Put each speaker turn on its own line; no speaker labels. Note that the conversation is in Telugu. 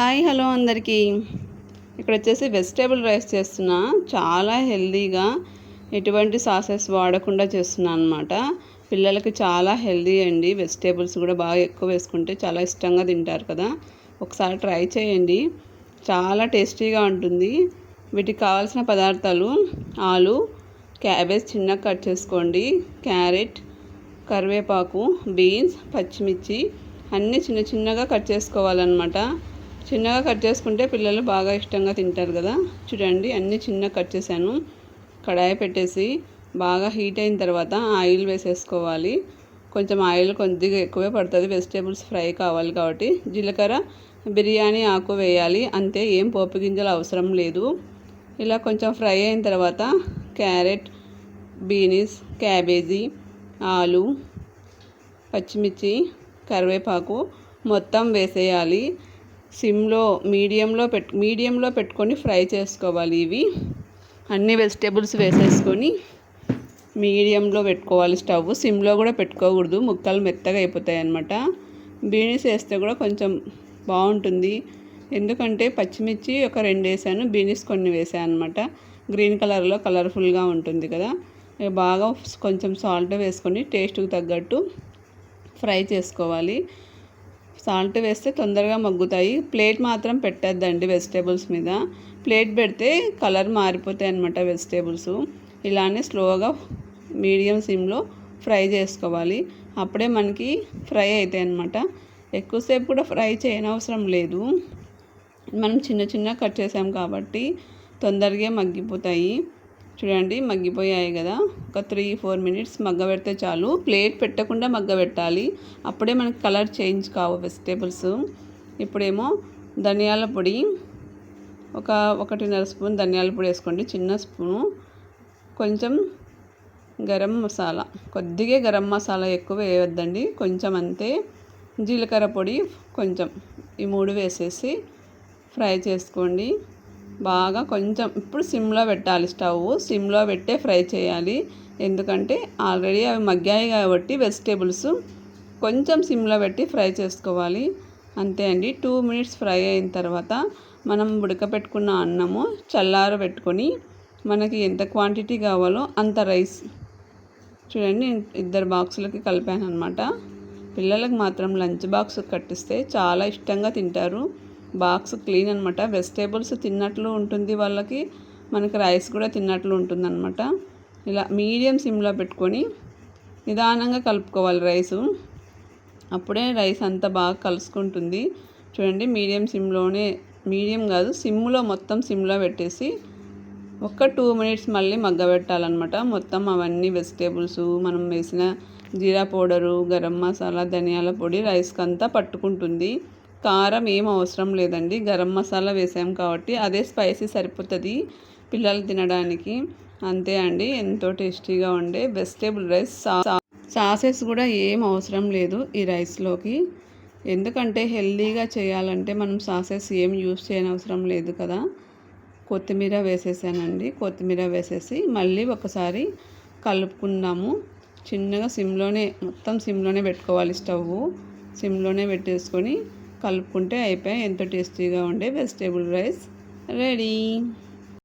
హాయ్ హలో అందరికీ. ఇక్కడ వచ్చేసి వెజిటేబుల్ రైస్ చేస్తున్నా. చాలా హెల్దీగా ఎటువంటి సాసెస్ వాడకుండా చేస్తున్నా అనమాట పిల్లలకి చాలా హెల్దీ అండి. వెజిటేబుల్స్ కూడా బాగా ఎక్కువ వేసుకుంటే చాలా ఇష్టంగా తింటారు కదా. ఒకసారి ట్రై చేయండి. చాలా టేస్టీగా ఉంటుంది. వీటికి కావాల్సిన పదార్థాలు ఆలు క్యాబేజ్ చిన్నగా కట్ చేసుకోండి. క్యారెట్ కరివేపాకు బీన్స్ పచ్చిమిర్చి అన్నీ చిన్న చిన్నగా కట్ చేసుకోవాలన్నమాట. చిన్నగా కట్ చేసుకుంటే పిల్లలు బాగా ఇష్టంగా తింటారు కదా. చూడండి అన్నీ చిన్నగా కట్ చేశాను. కడాయి పెట్టేసి బాగా హీట్ అయిన తర్వాత ఆయిల్ వేసేసుకోవాలి. కొంచెం ఆయిల్ కొద్దిగా ఎక్కువే పడుతుంది. వెజిటేబుల్స్ ఫ్రై కావాలి కాబట్టి. జీలకర్ర బిర్యానీ ఆకు వేయాలి. అంతే ఏం పోపు గింజలు అవసరం లేదు. ఇలా కొంచెం ఫ్రై అయిన తర్వాత క్యారెట్ బీనీస్ క్యాబేజీ ఆలు పచ్చిమిర్చి కరివేపాకు మొత్తం వేసేయాలి. సిమ్లో మీడియంలో పెట్టు మీడియంలో పెట్టుకొని ఫ్రై చేసుకోవాలి ఇవి. అన్ని వెజిటేబుల్స్ వేసేసుకొని మీడియంలో పెట్టుకోవాలి స్టవ్. సిమ్లో కూడా పెట్టుకోకూడదు. ముక్కలు మెత్తగా అయిపోతాయి అన్నమాట బీనీస్ వేస్తే కూడా కొంచెం బాగుంటుంది. ఎందుకంటే పచ్చిమిర్చి ఒక రెండు వేసాను. బీనీస్ కొన్ని వేసాను అనమాట గ్రీన్ కలర్లో కలర్ఫుల్గా ఉంటుంది కదా. బాగా కొంచెం సాల్ట్ వేసుకొని టేస్ట్కి తగ్గట్టు ఫ్రై చేసుకోవాలి. సాల్ట్ వేస్తే తొందరగా మగ్గుతాయి. ప్లేట్ మాత్రం పెట్టద్దండి వెజిటేబుల్స్ మీద. ప్లేట్ పెడితే కలర్ మారిపోతాయి అనమాట వెజిటేబుల్స్. ఇలానే స్లోగా మీడియం సిమ్లో ఫ్రై చేసుకోవాలి. అప్పుడే మనకి ఫ్రై అవుతాయి అనమాట ఎక్కువసేపు కూడా ఫ్రై చేయనవసరం లేదు. మనం చిన్న చిన్న కట్ చేసాం కాబట్టి తొందరగా మగ్గిపోతాయి. చూడండి మగ్గిపోయాయి కదా. ఒక త్రీ ఫోర్ మినిట్స్ మగ్గబెడితే చాలు. ప్లేట్ పెట్టకుండా మగ్గబెట్టాలి. అప్పుడే మనకు కలర్ చేంజ్ కావు వెజిటేబుల్స్. ఇప్పుడేమో ధనియాల పొడి. ఒక ఒకటిన్నర స్పూన్ ధనియాల పొడి వేసుకోండి చిన్న స్పూను. కొంచెం గరం మసాలా. కొద్దిగా గరం మసాలా ఎక్కువ వేయవద్దండి కొంచెం అంతే. జీలకర్ర పొడి కొంచెం. ఈ మూడు వేసేసి ఫ్రై చేసుకోండి. బాగా కొంచెం ఇప్పుడు సిమ్లో పెట్టాలి స్టవ్. సిమ్లో పెట్టే ఫ్రై చేయాలి. ఎందుకంటే ఆల్రెడీ అవి మగ్గాయి కాబట్టి వెజిటేబుల్స్ కొంచెం సిమ్లో పెట్టి ఫ్రై చేసుకోవాలి. అంతే అండి. టూ మినిట్స్ ఫ్రై అయిన తర్వాత మనం ఉడకపెట్టుకున్న అన్నము చల్లార పెట్టుకొని మనకి ఎంత క్వాంటిటీ కావాలో అంత రైస్. చూడండి ఇద్దరు బాక్సులకి కలిపాను అనమాట పిల్లలకు మాత్రం లంచ్ బాక్స్ కట్టిస్తే చాలా ఇష్టంగా తింటారు. బాక్స్ క్లీన్ అనమాట వెజిటేబుల్స్ తిన్నట్లు ఉంటుంది వాళ్ళకి. మనకి రైస్ కూడా తిన్నట్లు ఉంటుంది అనమాట ఇలా మీడియం సిమ్లో పెట్టుకొని నిదానంగా కలుపుకోవాలి రైసు. అప్పుడే రైస్ అంతా బాగా కలుసుకుంటుంది. చూడండి మీడియం సిమ్లోనే మీడియం కాదు సిమ్లో మొత్తం సిమ్లో పెట్టేసి ఒక టూ మినిట్స్ మళ్ళీ మగ్గబెట్టాలన్నమాట. మొత్తం అవన్నీ వెజిటేబుల్స్ మనం వేసిన జీరా పౌడరు గరం మసాలా ధనియాల పొడి రైస్కి అంతా పట్టుకుంటుంది. కారం ఏం అవసరం లేదండి. గరం మసాలా వేసాం కాబట్టి అదే స్పైసీ సరిపోతుంది పిల్లలు తినడానికి. అంతే అండి. ఎంతో టేస్టీగా ఉండే వెజిటేబుల్ రైస్ సాసెస్ కూడా ఏం అవసరం లేదు ఈ రైస్లోకి. ఎందుకంటే హెల్దీగా చేయాలంటే మనం సాసెస్ ఏం యూస్ చేయనవసరం లేదు కదా. కొత్తిమీర వేసేసానండి. కొత్తిమీర వేసేసి మళ్ళీ ఒకసారి కలుపుకుందాము. చిన్నగా సిమ్లోనే మొత్తం సిమ్లోనే పెట్టుకోవాలి స్టవ్ సిమ్లోనే పెట్టేసుకొని కలుపుకుంటే అయిపోయి ఎంతో టేస్టీగా ఉండే వెజిటేబుల్ రైస్ రెడీ.